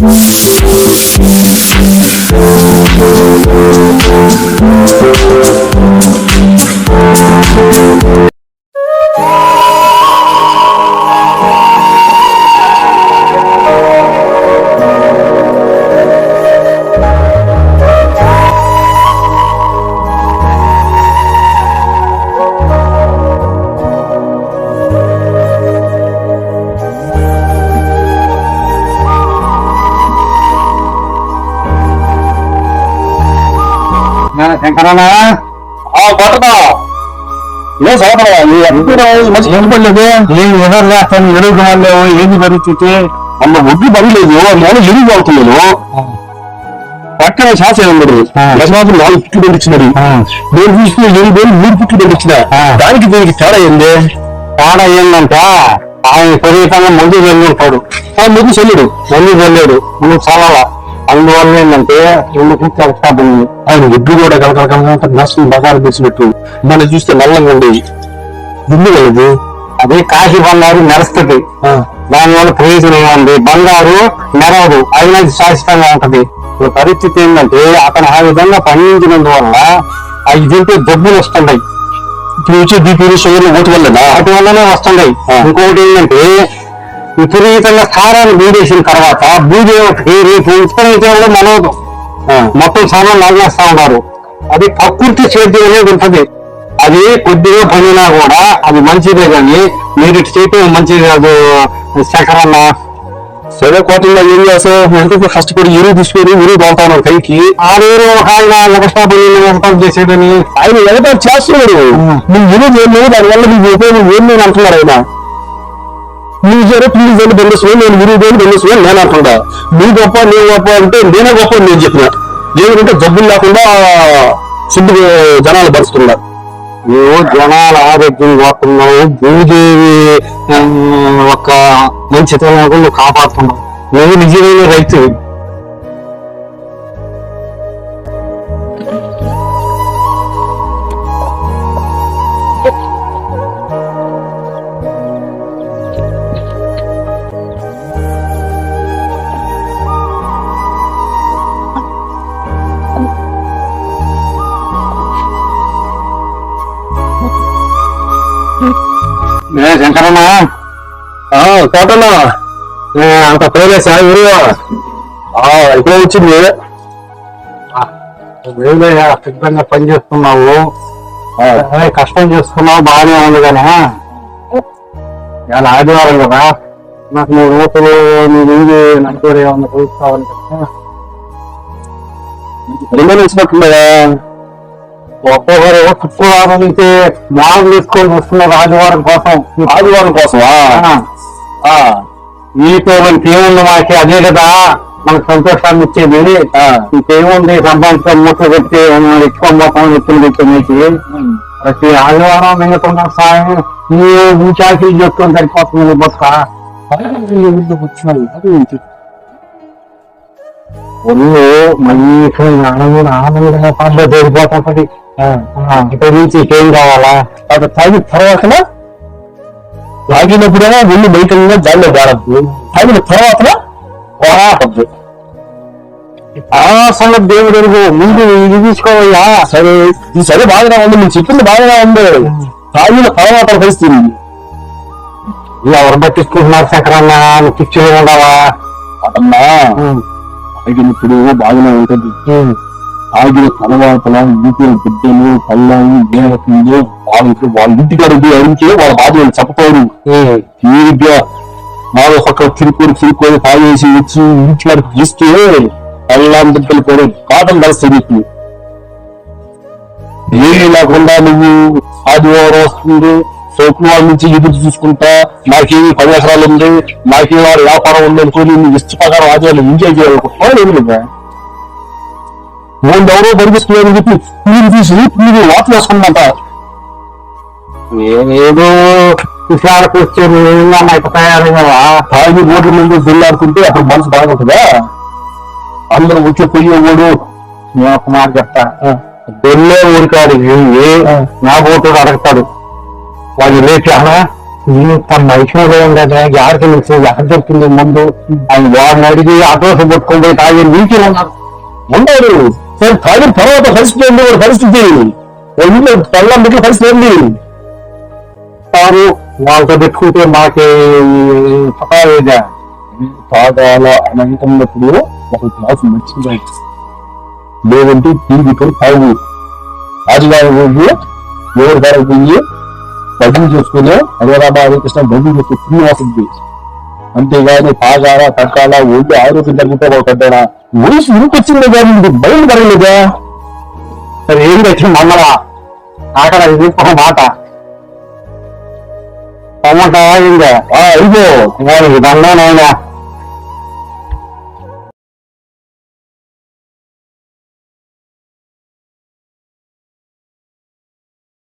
Música శంకరన్న? ఏ సోదరా నీ ఎప్పుడు మంచి ఏం పడలేదు ఏం ఎవరు చేస్తాను ఎరుగు వాళ్ళేవో ఏంది పరిస్థితి? అమ్మ ఒడ్డు పడలేదు. నేను ఎరుగు అవుతున్నాను పక్కన శాసనం ఉండదు నాలుగు పుట్లు నేను వేలు మూడు పుట్లు. దానికి దీనికి తేడా ఏంది? తేడా ఏంటంటే ఆయన విపరీతంగా మందు వెళ్ళుంటాడు ఆ ముందు చెల్లుడు మందు వెళ్ళాడు నువ్వు చల్లల అందువల్ల ఏంటంటే ఎందుకు తెలుస్తాబోయింది ఆయన ఒడ్డు కూడా కలకలకలంటే నష్టం బగారు తెచ్చినట్టు మనం చూస్తే నల్లంగా ఉండేది ఎందుకు వెళ్ళదు అదే కాశీ బంగారు మెరుస్తుంది దానివల్ల ప్రయోజనం ఉంది బంగారు మెరవదు అయినా శాశ్వతంగా ఉంటది. ఇప్పుడు పరిస్థితి ఏంటంటే అతను ఆ విధంగా పండించినందువల్ల అవి తింటే జబ్బులు వస్తున్నాయి ఇప్పుడు వచ్చే బీపీలు షుగర్లు ఓటు వల్లనా? వాటి వల్లనే వస్తున్నాయి. ఇంకొకటి ఏంటంటే విపరీతంగా సారాన్ని బూడేసిన తర్వాత ఒకటి రేపు విపరీతంగా మనవదు మొత్తం సామాన్ లాగేస్తా ఉన్నారు. అది ప్రకృతి సేద్యం అనేది ఉంటది. అది కొద్దిగా పనినా కూడా అది మంచిదే కానీ మీరు ఇటు చేయటం మంచిది కాదు. శంకరన్న సరే కోటల్లో ఏం చేస్తావు? ఎంతో కష్టపడి ఎరువు తీసుకొని ఎరువు బాగుతా ఉన్నారు కైకి ఆరేరు ఒక ఆయన చేసేదని ఆయన ఎగతాడు చేస్తున్నాడు. నువ్వు ఎరువు చేయలేదు దానివల్ల నీకు ఉపయోగం ఏం నేను అంటున్నాడు ఆయన. నువ్వు జర ప్లీజ్ అని బంధిస్తున్నావు నేను గురువు దేని బంధిస్తున్నాను నేను అనుకుంటా నువ్వు గొప్ప నేను గొప్ప అంటే నేనే గొప్ప అని నేను చెప్పిన. ఏమిటంటే జబ్బులు లేకుండా సిద్ధు జనాలు పరుస్తున్నారు నువ్వు జనాల ఆరోగ్యం కోరుతున్నావు భూదేవి ఒక మంచితనం కాపాడుతున్నావు. నువ్వు నిజమైన రైతు శంకరన్న కోటలో ఏ, అంత ప్రేరేసా ఇరువా ఎప్పుడో వచ్చింది. వేలయ్యా సిద్ధంగా పని చేస్తున్నావు. కష్టం చేస్తున్నావు బాగానే ఉంది కానీ ఇవాళ ఆదివారం కదా. నాకు మూడు రోజులు నీ వీధి నడుపుడు ఏమన్నా చూస్తావని వచ్చినట్టున్నాయా ఒక్కొక్కరు శుక్రవారం నుంచి మాలు తీసుకొని వస్తున్నారు ఆదివారం కోసం. ఆదివారం కోసమా? ఆ, నీతో మనకి ఏముంది మాకి అదే కదా. మనకు సంతోషాన్ని ఇచ్చేది. ఇంకేముంది సంపాదించడం మూట పెట్టి ఎక్కువ మొత్తం ఎత్తులు పెట్టి మీకు. ప్రతి ఆదివారం మిగతా సాయం నీ నీ చాకరీ చేసుకొని సరిపోతుంది బతుక ఒళ్ళు మంచిగా ఆనందంగా ఆనందంగా పనులు జరిగిపోతుంటది ఇక్కడి నుంచి ఏం కావాలా? అది తాగిన తర్వాత తాగినప్పుడేమో ఒళ్ళు బయటంగా దానిలో జాడద్దు తాగిన తర్వాత పోరాటద్దు ఆ సంగతి దేవుడు ఎరుగు ముందు ఇది తీసుకోవయ్యా. సరే ఇది సరే బాగానే ఉంది. నేను చెప్పింది బాగానే ఉంది. తాగిన తర్వాత పరిస్థితి ఎవరు పట్టించుకుంటున్నారు శంకరన్న? నువ్వు కిచ్చులు ఉండవా? అతన్నా తాగినప్పుడు బాగానే ఉంటుంది. తాగిన తర్వాత ఊపిరి బిడ్డలు పళ్ళాయి ఏమవుతుందో వాళ్ళు వాళ్ళ ఇంటికాడ అడిగితే వాళ్ళ బాధ వాళ్ళు చెప్పకూడదు. తీరిగ్గా నాలుగు పక్కన తిరుక్కొని తిరుక్కొని తాగేసి వచ్చి ఇంట్లో ఇస్తే పళ్ళాం బిడ్డలు కూడా కాటం కలిస్తే నీకు. ఏమీ లేకుండా నువ్వు ఆదివారం వస్తుంది. శుక్రవారం నుంచి ఎదురు చూసుకుంటా నాకేమి పది ఎకరాలు ఉంది నాకేమి వాడు వ్యాపారం ఉంది అనుకోని ఇష్ట ప్రకారం ఆదివారం ఎంజాయ్ చేయాలనుకుంటున్నావు? ఏమి లేదా వాళ్ళు ఎవరో బరిగిస్తున్నారని చెప్పి మీరు తీసి మీరు వాటర్ వేసుకుందంట. ఏదో విషయాలకు వచ్చే నువ్వు ఇక తయారయ్యావా తాగి రోడ్ల మీద దిల్లాడుకుంటే అప్పుడు మనసు బాగుంటుందా? అందరూ వచ్చి పోయేవాడు నేను ఒక మాట చెప్తా. వెళ్ళే ఊరికాడు ఏ నా ఓటు అడగతాడు. వాళ్ళు లేచానా ఇంత మైసూరులో ఉండగా ఎవరికి తెలుసు ఎవరు చెప్తుంది ముందు ఆయన వాడిని అడిగి అడ్రస్ పట్టుకొని పోయి తాగి నీకే ఉన్నారు. ఉండరు సరే తాగిన తర్వాత పరిస్థితి ఏంది? వాడి పరిస్థితి? వాళ్ళ ఇంట్లో పెళ్ళం బిడ్డల పరిస్థితి ఏంది? సారు వాళ్ళతో పెట్టుకుంటే మాకే సహాయగా తాగాల అని అనుకున్నప్పుడు ఒక క్లాస్ మంచిగా లేదంటే టీవీ కొని తాగు. ఆదివారం రోజు ఎవరి ధర పోయి బదులు చేసుకునే హరే రామ బదులు కృష్ణ భజన చేసుకుని పుణ్యం వస్తుంది అంతేగాని పాగాల తగ్గాల ఒళ్ళు ఆరోగ్యం తగ్గితే ఒక పెద్ద వయసు ఇంకొచ్చింది కానీ ఇది బయలు పడలేదా? సరే ఏం తెచ్చిన మందల ఆకలి అది ఒక మాట. టమాటా ఇంకా ఆ ఇదిగో నాయనా.